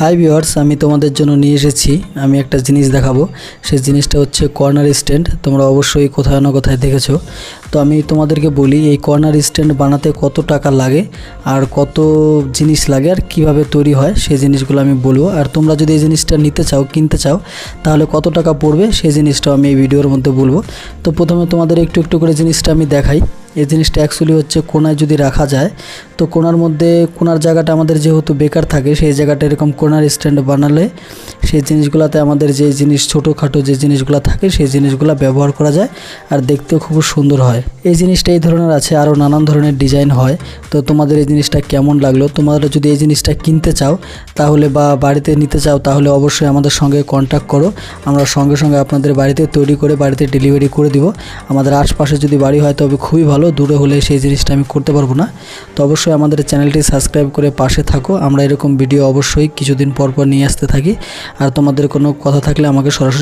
Hi viewers আমি তোমাদের জন্য নিয়ে এসেছি। আমি একটা জিনিস দেখাবো। সেই জিনিসটা হচ্ছে কর্নার স্ট্যান্ড তোমরা অবশ্যই কোথাও না কোথায় দেখেছ। তো আমি তোমাদেরকে বলি, এই কর্নার স্ট্যান্ড বানাতে কত টাকা লাগে, আর কত জিনিস লাগে, আর কীভাবে তৈরি হয় সেই জিনিসগুলো আমি বলব। আর তোমরা যদি এই জিনিসটা নিতে চাও, কিনতে চাও, তাহলে কত টাকা পড়বে সেই জিনিসটাও আমি এই ভিডিওর মধ্যে বলব। তো প্রথমে তোমাদের একটু একটু করে জিনিসটা আমি দেখাই। এই জিনিসটা অ্যাকচুয়ালি হচ্ছে কোনায় যদি রাখা যায় তো কোনার মধ্যে, কোনার জায়গাটা আমাদের যেহেতু বেকার থাকে, সেই জায়গাটা এরকম কোনার স্ট্যান্ড বানালে সেই জিনিসগুলোতে আমাদের যে জিনিস ছোটোখাটো যে জিনিসগুলো থাকে, সেই জিনিসগুলো ব্যবহার করা যায় আর দেখতেও খুব সুন্দর হয়। এই জিনিসটা এই ধরনের আছে, আরও নানান ধরনের ডিজাইন হয়। তো তোমাদের এই জিনিসটা কেমন লাগল? তোমরা যদি এই জিনিসটা কিনতে চাও তাহলে বা বাড়িতে নিতে চাও তাহলে অবশ্যই আমাদের সঙ্গে কন্ট্যাক্ট করো। আমরা সঙ্গে সঙ্গে আপনাদের বাড়িতে তৈরি করে, বাড়িতে ডেলিভারি করে দিব। আমাদের আশপাশে যদি বাড়ি হয় তবে খুবই ভালো, দূরে হলে সেই জিনিসটা আমি করতে পারব না। তো অবশ্যই আমাদের চ্যানেলটি সাবস্ক্রাইব করে পাশে থাকো। আমরা এরকম ভিডিও অবশ্যই কিছুদিন পর পর নিয়ে আসতে থাকি। আর তোমাদের কোনো কথা থাকলে আমাকে সরাসরি